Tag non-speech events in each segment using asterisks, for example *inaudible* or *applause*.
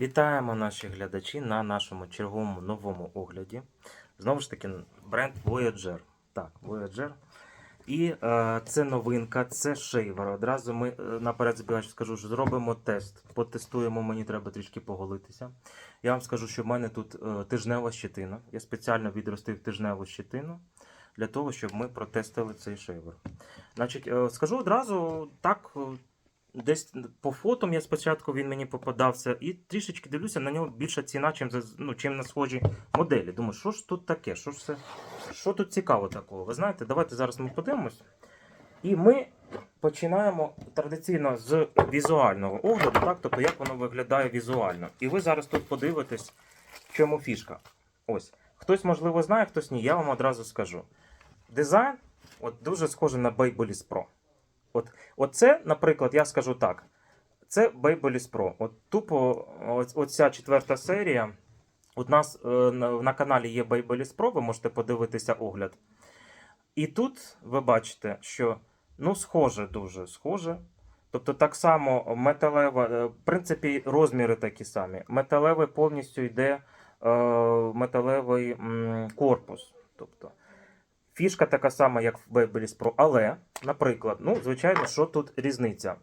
Вітаємо наші глядачі на нашому черговому новому огляді. Знову ж таки, бренд Voyager. Так, Voyager. І е, це новинка, це шейвер. Одразу ми е, наперед збігач скажу, що зробимо тест. Потестуємо, мені треба трішки поголитися. Я вам скажу, що в мене тут е, тижнева щетина. Я спеціально відростив тижневу щетину для того, щоб ми протестили цей шейвер. Значить, е, скажу одразу так. Десь по фотам я спочатку він мені попадався, і трішечки дивлюся, на нього більша ціна, чим, ну, чим на схожі моделі. Думаю, що ж тут таке? Що, ж це, що тут цікаво такого? Ви знаєте, давайте зараз ми подивимось. І ми починаємо традиційно з візуального огляду, так? тобто як воно виглядає візуально. І ви зараз тут подивитесь, в чому фішка. Ось. Хтось, можливо, знає, хтось ні. Я вам одразу скажу. Дизайн от, дуже схожий на Babyliss Pro. От, Оце, наприклад, я скажу так. Це Babyliss Pro. От тупо оця четверта серія. У нас е, на, на каналі є Babyliss Pro, ви можете подивитися огляд. І тут ви бачите, що ну, схоже, дуже схоже. Тобто так само металева, е, в принципі, розміри такі самі. Металевий повністю йде е, металевий корпус. Тобто, Фішка така сама, як в Babyliss Pro, але, наприклад, ну, звичайно, що тут різниця?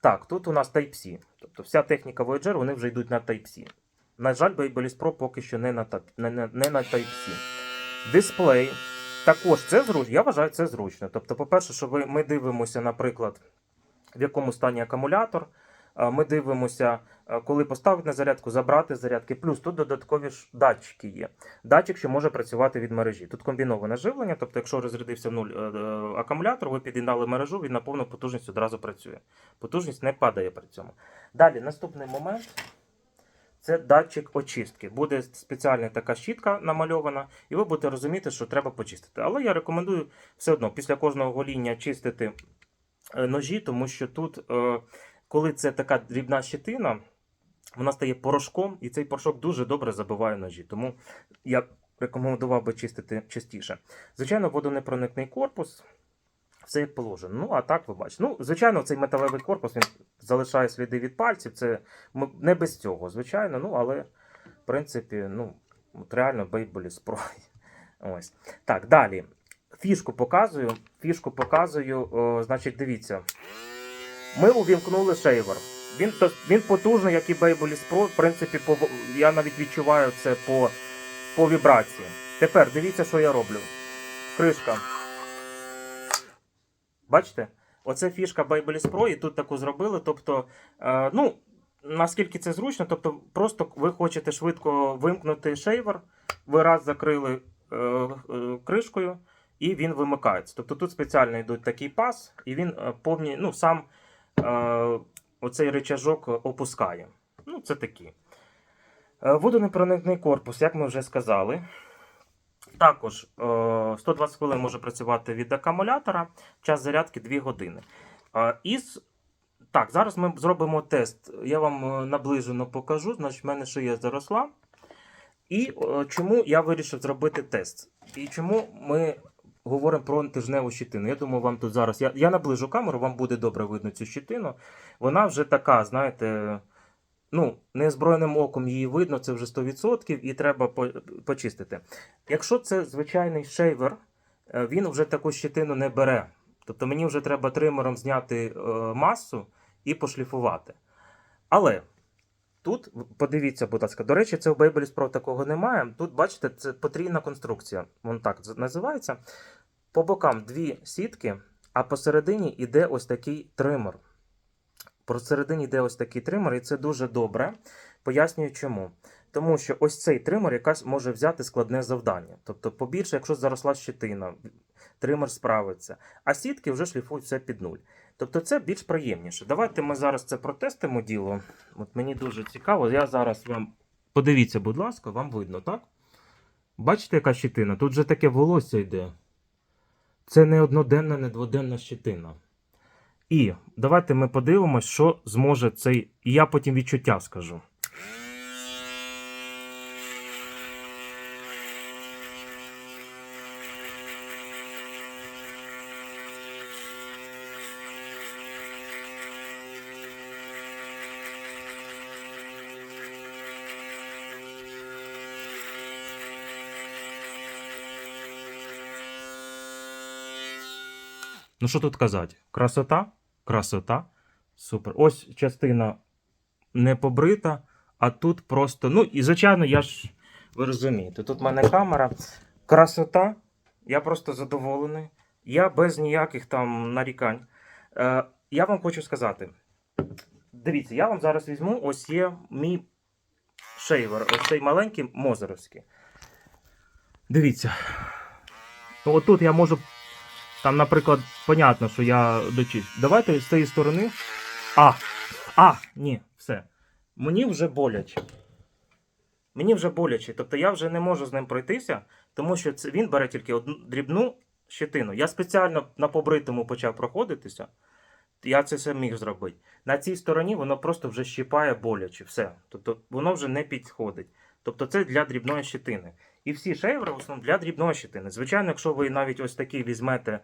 Так, тут у нас Type-C. Тобто вся техніка Voyager, вони вже йдуть на Type-C. На жаль, Babyliss Pro поки що не на, не, не, на Type-C. Дисплей. Також це зручно. Я вважаю, це зручно. Тобто, по-перше, що ви, ми дивимося, наприклад, в якому стані акумулятор. Ми дивимося, коли поставити на зарядку, забрати зарядки. Плюс тут додаткові ж датчики є. Датчик, що може працювати від мережі. Тут комбіноване живлення, тобто, якщо розрядився в нуль е, е, акумулятор, ви під'єднали мережу, він на повну потужність одразу працює. Потужність не падає при цьому. Далі, наступний момент. Це датчик очистки. Буде спеціальна така щітка намальована, і ви будете розуміти, що треба почистити. Але я рекомендую все одно після кожного гоління чистити е, ножі, тому що тут, коли це така дрібна щетина, вона стає порошком, і цей порошок дуже добре забиває ножі. Тому я рекомендував би чистити частіше. Звичайно, водонепроникний корпус. Все як положено. Ну, а так ви бачите. Ну, звичайно, цей металевий корпус він залишає сліди від пальців. Це не без цього, звичайно. Ну, але, в принципі, ну, от реально Babyliss *laughs* Pro. Ось. Так, далі. Фішку показую. Фішку показую. О, значить, дивіться. Ми увімкнули шейвер. Він, він потужний, як і Babyliss Pro. В принципі, по, я навіть відчуваю це по, по вібрації. Тепер дивіться, що я роблю. Кришка. Бачите? Оце фішка Babyliss Pro, і тут таку зробили. Тобто, е, ну, наскільки це зручно, тобто, просто ви хочете швидко вимкнути шейвер, ви раз закрили е, е, кришкою, і він вимикається. Тобто тут спеціально йдуть такий пас, і він е, повні, ну, сам оцей рычажок опускає. Ну, це такі. Е, Водонепроникний корпус, як ми вже сказали. Також е, 120 хвилин може працювати від акумулятора, час зарядки 2 години. Е, із... Так, зараз ми зробимо тест. Я вам е, наближено покажу. Значить, в мене шия заросла. І е, чому я вирішив зробити тест? І чому ми говоримо про тижневу щитину? Я думаю, вам тут зараз. Я, я наближу камеру, вам буде добре видно цю щитину. Вона вже така, знаєте. Ну, неозброєним оком її видно, це вже 100%, і треба по- почистити. Якщо це звичайний шейвер, е, він вже таку щетину не бере. Тобто мені вже треба тримером зняти е, масу і пошліфувати. Але тут, подивіться, будь ласка, до речі, це в Babyliss Pro такого немає. Тут, бачите, це потрійна конструкція. Вон так називається. По бокам дві сітки, а посередині йде ось такий тример. Посередині йде ось такий тример, і це дуже добре. Пояснюю чому. Тому що ось цей тример якась може взяти складне завдання. Тобто, побільше, якщо заросла щетина, тример справиться. А сітки вже шліфують все під нуль. Тобто це більш приємніше. Давайте ми зараз це протестимо діло. От мені дуже цікаво. Я зараз вам. Подивіться, будь ласка, вам видно, так? Бачите, яка щетина? Тут же таке волосся йде. Це не одноденна, не дводенна щетина. І давайте ми подивимось, що зможе цей. І я потім відчуття скажу. Ну що тут казати? Красота? Красота. Супер. Ось частина не побрита, а тут просто. Ну, і звичайно, я ж ви розумієте, тут в мене камера. Красота. Я просто задоволений. Я без ніяких там нарікань. Е, я вам хочу сказати. Дивіться, я вам зараз візьму, ось є мій шейвер, ось цей маленький мозеровський. Дивіться. Отут я можу. Там, наприклад, понятно, що я дочищу. Давайте з цієї сторони. А! А! Ні, все. Мені вже боляче. Мені вже боляче. Тобто я вже не можу з ним пройтися, тому що це, він бере тільки одну дрібну щетину. Я спеціально на побритому почав проходитися. Я це все міг зробити. На цій стороні воно просто вже щипає боляче. Все. Тобто воно вже не підходить. Тобто це для дрібної щетини. І всі шейвери в основному для дрібної щетини. Звичайно, якщо ви навіть ось такий візьмете,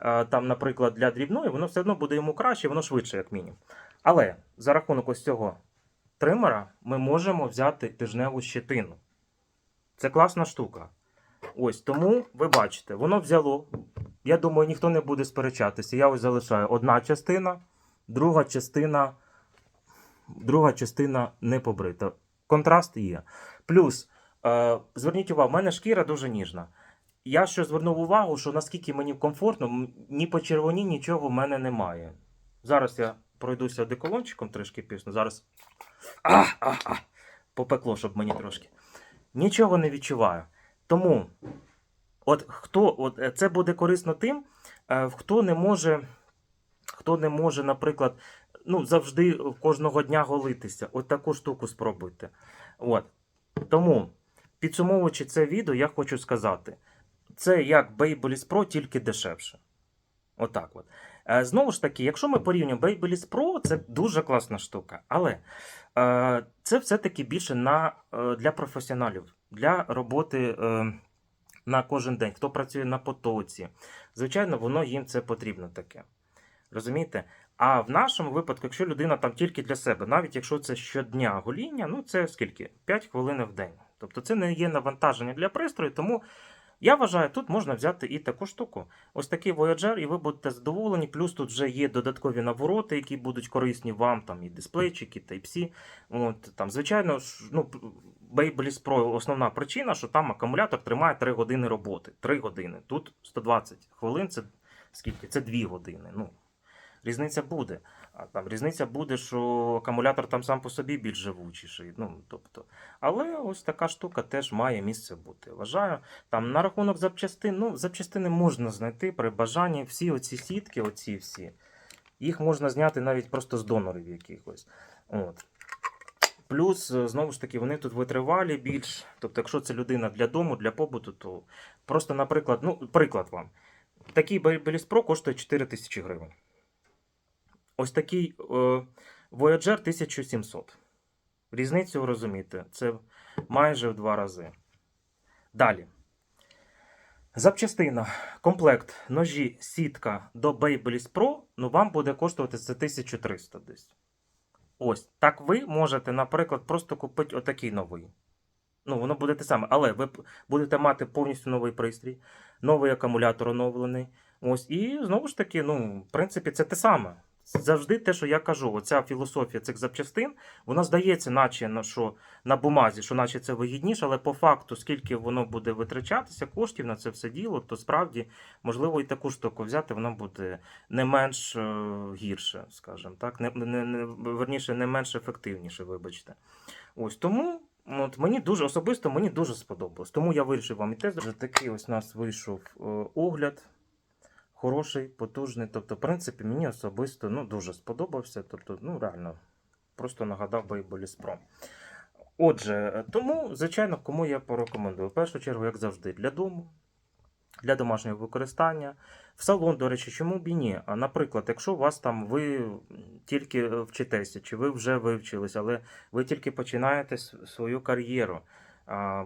е, там, наприклад, для дрібної, воно все одно буде йому краще, воно швидше, як мінімум. Але за рахунок ось цього тримера ми можемо взяти тижневу щетину. Це класна штука. Ось тому ви бачите, воно взяло. Я думаю, ніхто не буде сперечатися. Я ось залишаю одна частина, друга частина, друга частина не побрита. Контраст є. Плюс, зверніть увагу, в мене шкіра дуже ніжна. Я що звернув увагу, що наскільки мені комфортно, ні по червоні нічого в мене немає. Зараз я пройдуся деколончиком трішки пісно. Зараз. А, а, а. Попекло, щоб мені трошки. Нічого не відчуваю. Тому, от хто, от е, це буде корисно тим, е, хто не може, хто не може, наприклад, ну, завжди е, кожного дня голитися. От таку штуку спробуйте. От. Тому, підсумовуючи це відео, я хочу сказати: це як Babyliss Pro, тільки дешевше. Отак от. Е, Знову ж таки, якщо ми порівнюємо Babyliss Pro, це дуже класна штука. Але е, це все-таки більше на, е, для професіоналів, для роботи на кожен день, хто працює на потоці. Звичайно, воно їм це потрібно таке. Розумієте? А в нашому випадку, якщо людина там тільки для себе, навіть якщо це щодня гоління, ну це скільки? 5 хвилин в день. Тобто це не є навантаження для пристрою, тому я вважаю, тут можна взяти і таку штуку. Ось такий Voyager, і ви будете задоволені. Плюс тут вже є додаткові навороти, які будуть корисні вам, там і дисплейчики, Type-C. От, там, звичайно, ну, Babyliss Pro основна причина, що там акумулятор тримає 3 години роботи. 3 години. Тут 120 хвилин, це скільки? Це 2 години. Ну, різниця буде. А там різниця буде, що акумулятор там сам по собі більш живучіший. Ну, тобто. Але ось така штука теж має місце бути. Вважаю. Там на рахунок запчастин, ну, запчастини можна знайти при бажанні. Всі оці сітки, оці всі, їх можна зняти навіть просто з донорів якихось. От. Плюс, е, знову ж таки, вони тут витривалі більш. Тобто, якщо це людина для дому, для побуту, то просто, наприклад, ну, приклад вам. Такий Pro коштує 4 тисячі гривень. Ось такий е, Voyager 1700. Різницю розумієте, це майже в два рази. Далі. Запчастина, комплект, ножі, сітка до Babyliss Pro, ну вам буде коштувати за 1300 десь. Ось. Так ви можете, наприклад, просто купити отакий новий. Ну, воно буде те саме, але ви будете мати повністю новий пристрій, новий акумулятор оновлений. Ось, і знову ж таки, ну, в принципі, це те саме. Завжди те, що я кажу, оця філософія цих запчастин, вона здається, наче на що на бумазі, що наче це вигідніше, але по факту, скільки воно буде витрачатися коштів на це все діло, то справді можливо і таку штуку взяти, воно буде не менш е, гірше, скажімо так, не, не, не, верніше, не менш ефективніше, вибачте. Ось тому. От мені дуже особисто мені дуже сподобалось. Тому я вирішив вам і тест. Вже такий ось у нас вийшов е, огляд. Хороший, потужний. Тобто, в принципі, мені особисто ну, дуже сподобався. Тобто, ну, реально, просто нагадав Babyliss Pro. Отже, е, тому, звичайно, кому я порекомендую. В першу чергу, як завжди, для дому, для домашнього використання. В салон, до речі, чому б і ні? А наприклад, якщо у вас там ви тільки е, вчитеся, чи ви вже вивчились, але ви тільки починаєте свою кар'єру.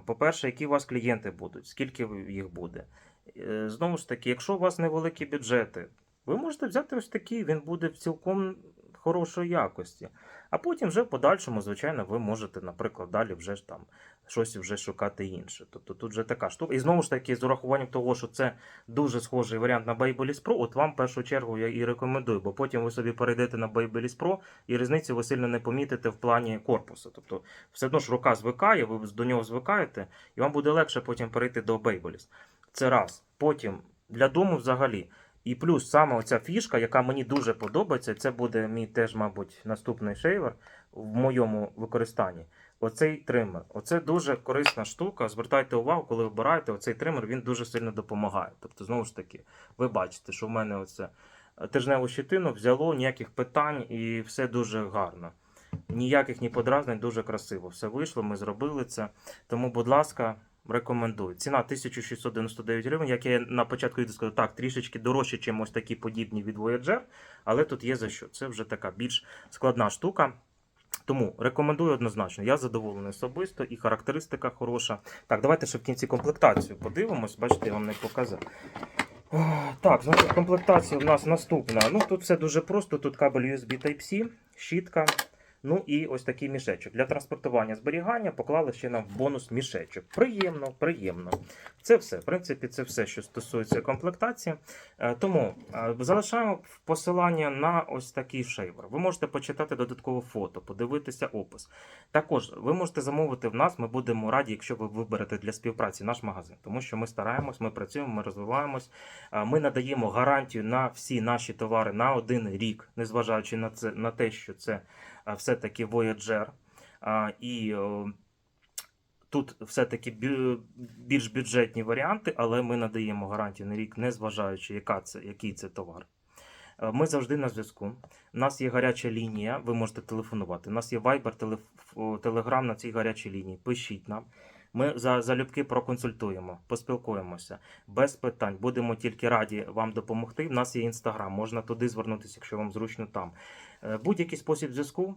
По-перше, які у вас клієнти будуть, скільки їх буде. Е, Знову ж таки, якщо у вас невеликі бюджети, ви можете взяти ось такий, він буде в цілком хорошої якості. А потім вже в подальшому, звичайно, ви можете, наприклад, далі вже ж там щось вже шукати інше. Тобто тут вже така штука. І знову ж таки, з урахуванням того, що це дуже схожий варіант на Babyliss Pro, от вам в першу чергу я і рекомендую, бо потім ви собі перейдете на Babyliss Pro і різницю ви сильно не помітите в плані корпусу. Тобто, все одно ж рука звикає, ви до нього звикаєте, і вам буде легше потім перейти до Babyliss. Це раз. Потім для дому взагалі. І плюс саме оця фішка, яка мені дуже подобається, це буде мій теж, мабуть, наступний шейвер в моєму використанні. Оцей тример. Оце дуже корисна штука. Звертайте увагу, коли обираєте оцей тример, він дуже сильно допомагає. Тобто, знову ж таки, ви бачите, що в мене оце тижневу щитину взяло, ніяких питань і все дуже гарно. Ніяких ні подразнень, дуже красиво. Все вийшло, ми зробили це. Тому, будь ласка, рекомендую. Ціна 1699 гривень. Як я на початку відео сказав, так, трішечки дорожче, ніж ось такі подібні від Voyager, але тут є за що. Це вже така більш складна штука. Тому рекомендую однозначно. Я задоволений особисто і характеристика хороша. Так, давайте ще в кінці комплектацію подивимось. Бачите, я вам не показав. Так, значить, комплектація у нас наступна. Ну, тут все дуже просто. Тут кабель USB Type-C, щітка. Ну і ось такий мішечок. Для транспортування зберігання поклали ще нам в бонус мішечок. Приємно, приємно. Це все. В принципі, це все, що стосується комплектації. Е, Тому е, залишаємо посилання на ось такий шейвер. Ви можете почитати додаткове фото, подивитися опис. Також ви можете замовити в нас. Ми будемо раді, якщо ви виберете для співпраці наш магазин, тому що ми стараємось, ми працюємо, ми розвиваємось. Е, Ми надаємо гарантію на всі наші товари на один рік, незважаючи на це на те, що це все-таки Voyager. І е, тут все-таки більш бюджетні варіанти, але ми надаємо гарантію на рік, незважаючи, яка це, який це товар. Е, Ми завжди на зв'язку. У нас є гаряча лінія, ви можете телефонувати. У нас є телеф- Telegram на цій гарячій лінії. Пишіть нам. Ми за залюбки проконсультуємо, поспілкуємося без питань. Будемо тільки раді вам допомогти. У нас є інстаграм, можна туди звернутися, якщо вам зручно там. Е, Будь-який спосіб зв'язку.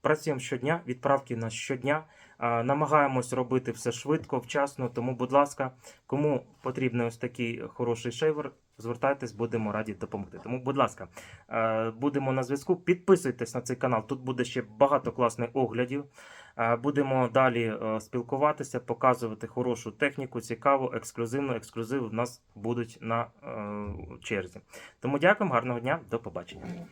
Працюємо щодня, відправки на щодня. Намагаємось робити все швидко, вчасно. Тому, будь ласка, кому потрібен ось такий хороший шейвер, звертайтесь, будемо раді допомогти. Тому, будь ласка, е, будемо на зв'язку. Підписуйтесь на цей канал. Тут буде ще багато класних оглядів. Е, Будемо далі спілкуватися, показувати хорошу техніку, цікаву, ексклюзивну. Ексклюзиви в нас будуть на черзі. Тому дякуємо, гарного дня, до побачення.